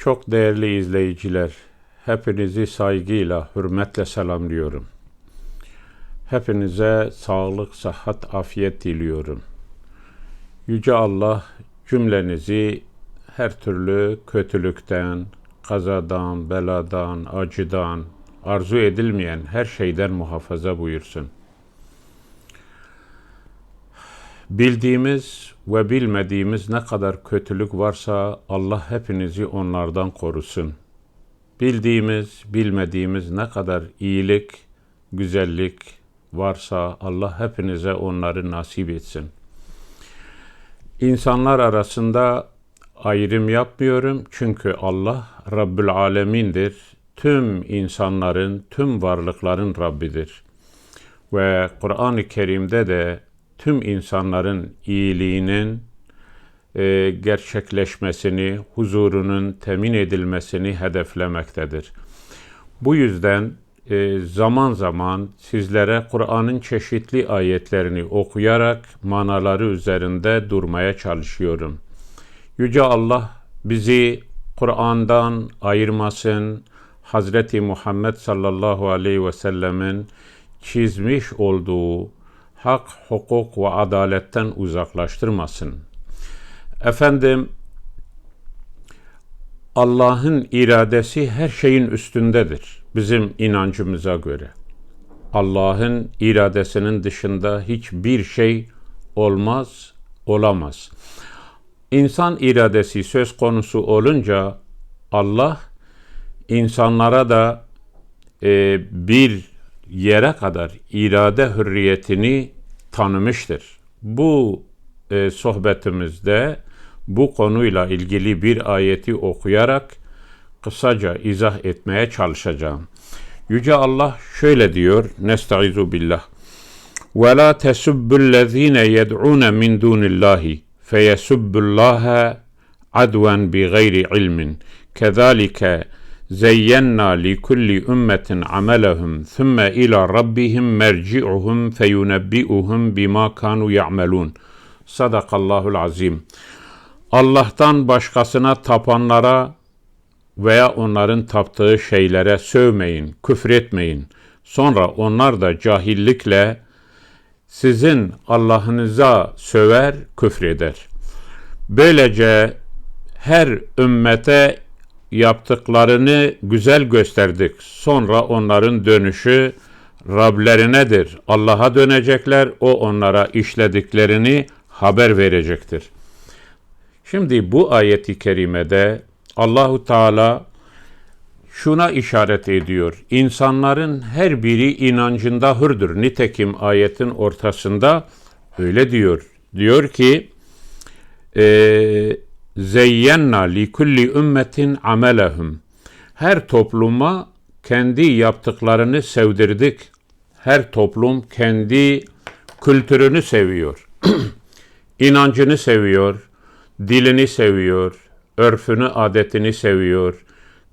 Çok değerli izleyiciler, hepinizi saygıyla, hürmetle selamlıyorum. Hepinize sağlık, sıhhat, afiyet diliyorum. Yüce Allah cümlenizi her türlü kötülükten, kazadan, beladan, acıdan, arzu edilmeyen her şeyden muhafaza buyursun. Bildiğimiz ve bilmediğimiz ne kadar kötülük varsa Allah hepinizi onlardan korusun. Bildiğimiz, bilmediğimiz ne kadar iyilik, güzellik varsa Allah hepinize onları nasip etsin. İnsanlar arasında ayrım yapmıyorum çünkü Allah Rabbül Alemin'dir. Tüm insanların, tüm varlıkların Rabbidir. Ve Kur'an-ı Kerim'de de tüm insanların iyiliğinin e, gerçekleşmesini, huzurunun temin edilmesini hedeflemektedir. Bu yüzden e, zaman zaman sizlere Kur'an'ın çeşitli ayetlerini okuyarak manaları üzerinde durmaya çalışıyorum. Yüce Allah bizi Kur'an'dan ayırmasın, Hazreti Muhammed sallallahu aleyhi ve sellemin çizmiş olduğu hak, hukuk ve adaletten uzaklaştırmasın. Efendim, Allah'ın iradesi her şeyin üstündedir bizim inancımıza göre. Allah'ın iradesinin dışında hiçbir şey olmaz, olamaz. İnsan iradesi söz konusu olunca Allah insanlara da e, bir yere kadar irade hürriyetini tanımıştır. Bu e, sohbetimizde bu konuyla ilgili bir ayeti okuyarak kısaca izah etmeye çalışacağım. Yüce Allah şöyle diyor, Nestaizu billah. وَلَا تَسُبُّ الَّذ۪ينَ يَدْعُونَ مِنْ دُونِ اللّٰهِ فَيَسُبُّ اللّٰهَ عَدْوًا بِغَيْرِ عِلْمٍ كَذَٰلِكَ زينا لكل أمة عملهم ثم إلى ربهم مرجعهم فينبئهم بما كانوا يعملون Sadakallahul azim. Allah'tan başkasına tapanlara veya onların taptığı şeylere sövmeyin, küfretmeyin. Sonra onlar da cahillikle sizin Allah'ınıza söver, küfreder. Böylece her ümmete yaptıklarını güzel gösterdik. Sonra onların dönüşü Rablerinedir. Allah'a dönecekler. O onlara işlediklerini haber verecektir. Şimdi bu ayeti kerimede Allahu Teala şuna işaret ediyor. İnsanların her biri inancında hürdür. Nitekim ayetin ortasında öyle diyor. Diyor ki e, zeyyenna li kulli ümmetin amelehum. Her topluma kendi yaptıklarını sevdirdik. Her toplum kendi kültürünü seviyor. inancını seviyor, dilini seviyor, örfünü, adetini seviyor,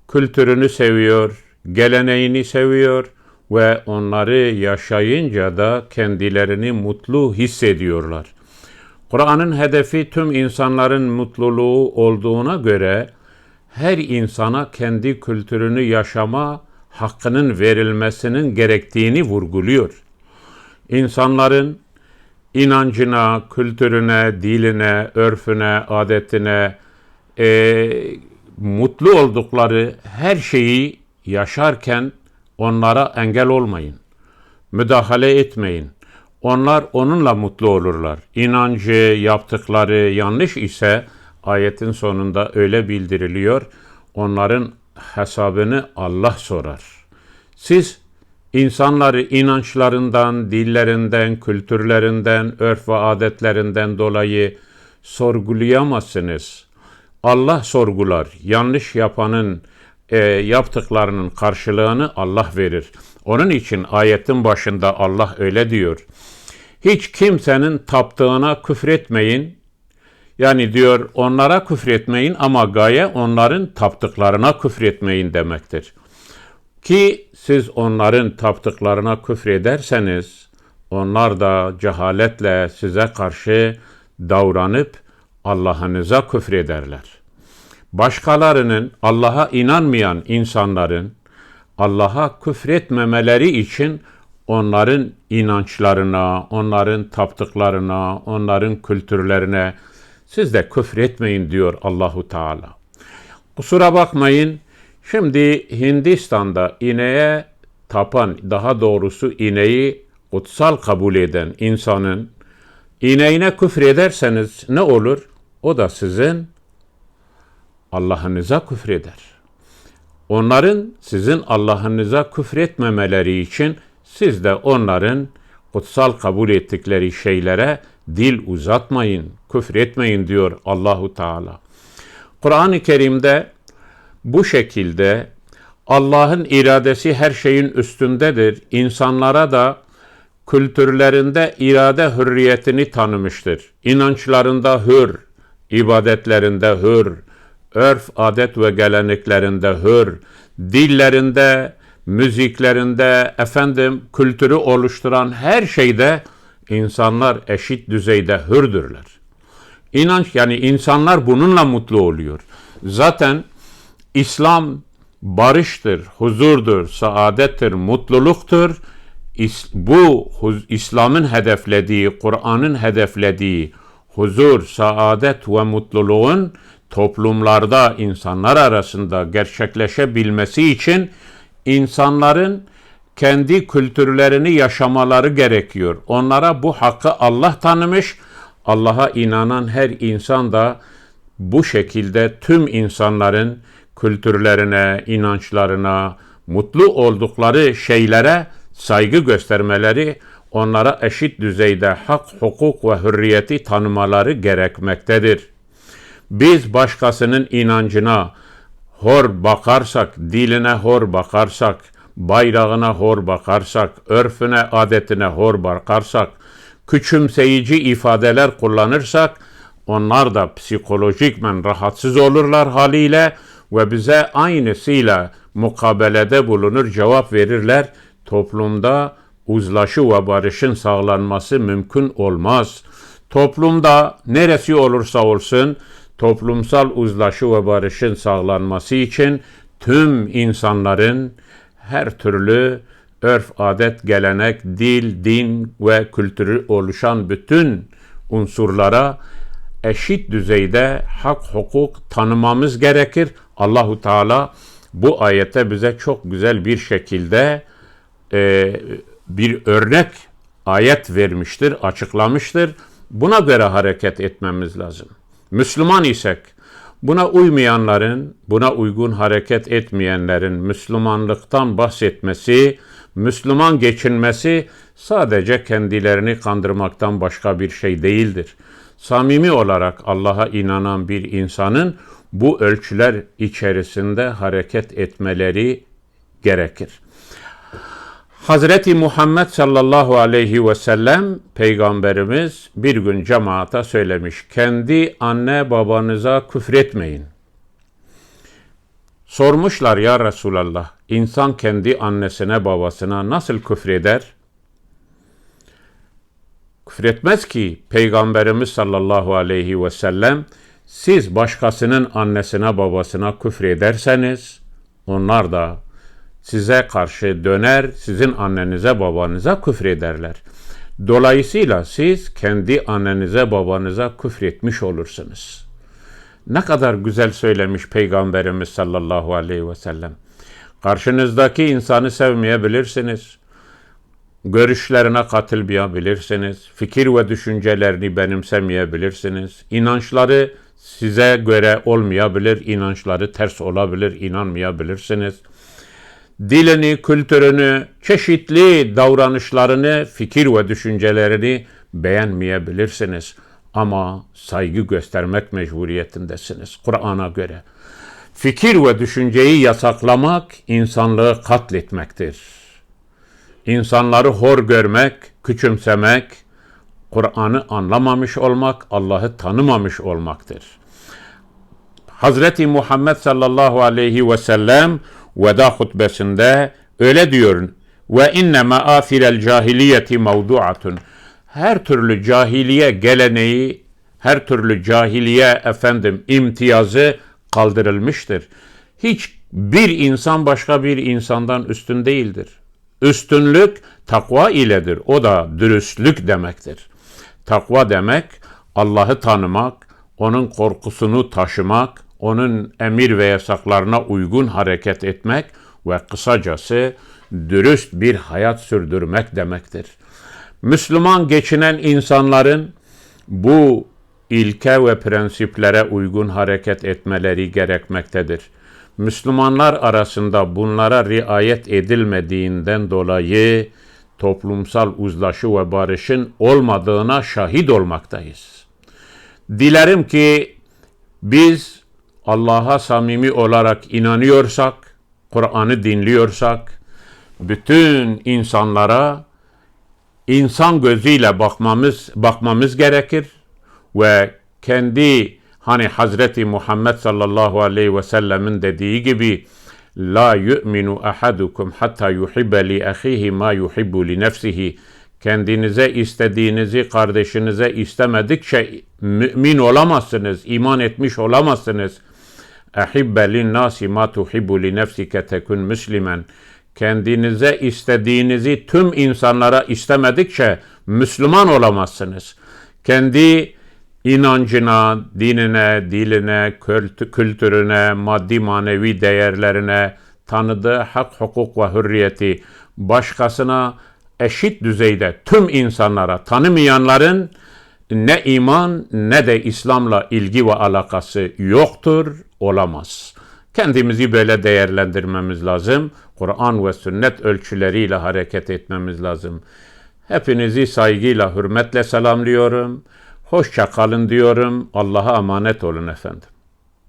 kültürünü seviyor, geleneğini seviyor ve onları yaşayınca da kendilerini mutlu hissediyorlar. Kur'an'ın hedefi tüm insanların mutluluğu olduğuna göre her insana kendi kültürünü yaşama hakkının verilmesinin gerektiğini vurguluyor. İnsanların inancına, kültürüne, diline, örfüne, adetine, e, mutlu oldukları her şeyi yaşarken onlara engel olmayın. Müdahale etmeyin. Onlar onunla mutlu olurlar. İnancı, yaptıkları yanlış ise ayetin sonunda öyle bildiriliyor. Onların hesabını Allah sorar. Siz insanları inançlarından, dillerinden, kültürlerinden, örf ve adetlerinden dolayı sorgulayamazsınız. Allah sorgular. Yanlış yapanın e, yaptıklarının karşılığını Allah verir. Onun için ayetin başında Allah öyle diyor. Hiç kimsenin taptığına küfretmeyin. Yani diyor onlara küfretmeyin ama gaye onların taptıklarına küfretmeyin demektir. Ki siz onların taptıklarına küfrederseniz onlar da cehaletle size karşı davranıp Allah'ınıza küfrederler. Başkalarının Allah'a inanmayan insanların Allah'a küfretmemeleri için onların inançlarına, onların taptıklarına, onların kültürlerine siz de küfretmeyin diyor Allahu Teala. Kusura bakmayın. Şimdi Hindistan'da ineğe tapan, daha doğrusu ineği kutsal kabul eden insanın ineğine küfrederseniz ne olur? O da sizin Allah'ınıza küfreder. Onların sizin Allah'ınıza küfretmemeleri için siz de onların kutsal kabul ettikleri şeylere dil uzatmayın, küfretmeyin diyor Allahu Teala. Kur'an-ı Kerim'de bu şekilde Allah'ın iradesi her şeyin üstündedir. İnsanlara da kültürlerinde irade hürriyetini tanımıştır. İnançlarında hür, ibadetlerinde hür, örf, adet ve geleneklerinde hür, dillerinde, müziklerinde, efendim kültürü oluşturan her şeyde insanlar eşit düzeyde hürdürler. İnanç yani insanlar bununla mutlu oluyor. Zaten İslam barıştır, huzurdur, saadettir, mutluluktur. Bu İslam'ın hedeflediği, Kur'an'ın hedeflediği huzur, saadet ve mutluluğun toplumlarda insanlar arasında gerçekleşebilmesi için insanların kendi kültürlerini yaşamaları gerekiyor. Onlara bu hakkı Allah tanımış. Allah'a inanan her insan da bu şekilde tüm insanların kültürlerine, inançlarına, mutlu oldukları şeylere saygı göstermeleri, onlara eşit düzeyde hak, hukuk ve hürriyeti tanımaları gerekmektedir. Biz başkasının inancına hor bakarsak, diline hor bakarsak, bayrağına hor bakarsak, örfüne, adetine hor bakarsak, küçümseyici ifadeler kullanırsak, onlar da psikolojikmen rahatsız olurlar haliyle ve bize aynısıyla mukabelede bulunur, cevap verirler. Toplumda uzlaşı ve barışın sağlanması mümkün olmaz. Toplumda neresi olursa olsun toplumsal uzlaşı ve barışın sağlanması için tüm insanların her türlü örf, adet, gelenek, dil, din ve kültürü oluşan bütün unsurlara eşit düzeyde hak, hukuk tanımamız gerekir. Allahu Teala bu ayette bize çok güzel bir şekilde e, bir örnek ayet vermiştir, açıklamıştır. Buna göre hareket etmemiz lazım. Müslüman isek, buna uymayanların, buna uygun hareket etmeyenlerin Müslümanlıktan bahsetmesi, Müslüman geçinmesi sadece kendilerini kandırmaktan başka bir şey değildir. Samimi olarak Allah'a inanan bir insanın bu ölçüler içerisinde hareket etmeleri gerekir. Hazreti Muhammed sallallahu aleyhi ve sellem peygamberimiz bir gün cemaata söylemiş. Kendi anne babanıza küfretmeyin. Sormuşlar ya Resulallah, insan kendi annesine babasına nasıl küfreder? Küfretmez ki Peygamberimiz sallallahu aleyhi ve sellem siz başkasının annesine babasına küfrederseniz onlar da size karşı döner, sizin annenize babanıza küfrederler. Dolayısıyla siz kendi annenize babanıza küfretmiş olursunuz. Ne kadar güzel söylemiş Peygamberimiz sallallahu aleyhi ve sellem. Karşınızdaki insanı sevmeyebilirsiniz. Görüşlerine katılmayabilirsiniz. Fikir ve düşüncelerini benimsemeyebilirsiniz. İnançları size göre olmayabilir, inançları ters olabilir, inanmayabilirsiniz.'' Dilini, kültürünü, çeşitli davranışlarını, fikir ve düşüncelerini beğenmeyebilirsiniz. Ama saygı göstermek mecburiyetindesiniz Kur'an'a göre. Fikir ve düşünceyi yasaklamak insanlığı katletmektir. İnsanları hor görmek, küçümsemek, Kur'an'ı anlamamış olmak, Allah'ı tanımamış olmaktır. Hazreti Muhammed sallallahu aleyhi ve sellem veda hutbesinde öyle diyor. Ve inne maafirel cahiliyeti mevduatun. Her türlü cahiliye geleneği, her türlü cahiliye efendim imtiyazı kaldırılmıştır. Hiç bir insan başka bir insandan üstün değildir. Üstünlük takva iledir. O da dürüstlük demektir. Takva demek Allah'ı tanımak, onun korkusunu taşımak, onun emir ve yasaklarına uygun hareket etmek ve kısacası dürüst bir hayat sürdürmek demektir. Müslüman geçinen insanların bu ilke ve prensiplere uygun hareket etmeleri gerekmektedir. Müslümanlar arasında bunlara riayet edilmediğinden dolayı toplumsal uzlaşı ve barışın olmadığına şahit olmaktayız. Dilerim ki biz Allah'a samimi olarak inanıyorsak, Kur'an'ı dinliyorsak, bütün insanlara insan gözüyle bakmamız bakmamız gerekir ve kendi hani Hazreti Muhammed sallallahu aleyhi ve sellemin dediği gibi la yu'minu ahadukum hatta yuhibbe li ahihi ma yuhibbu li nefsihi kendinize istediğinizi kardeşinize istemedikçe mümin olamazsınız, iman etmiş olamazsınız. Ehibbe lin nasi ma tuhibbu li nefsike tekun müslimen kendinize istediğinizi tüm insanlara istemedikçe Müslüman olamazsınız. Kendi inancına, dinine, diline, kültürüne, maddi manevi değerlerine, tanıdığı hak, hukuk ve hürriyeti başkasına eşit düzeyde tüm insanlara tanımayanların ne iman ne de İslam'la ilgi ve alakası yoktur, olamaz. Kendimizi böyle değerlendirmemiz lazım. Kur'an ve sünnet ölçüleriyle hareket etmemiz lazım. Hepinizi saygıyla, hürmetle selamlıyorum. Hoşça kalın diyorum. Allah'a emanet olun efendim.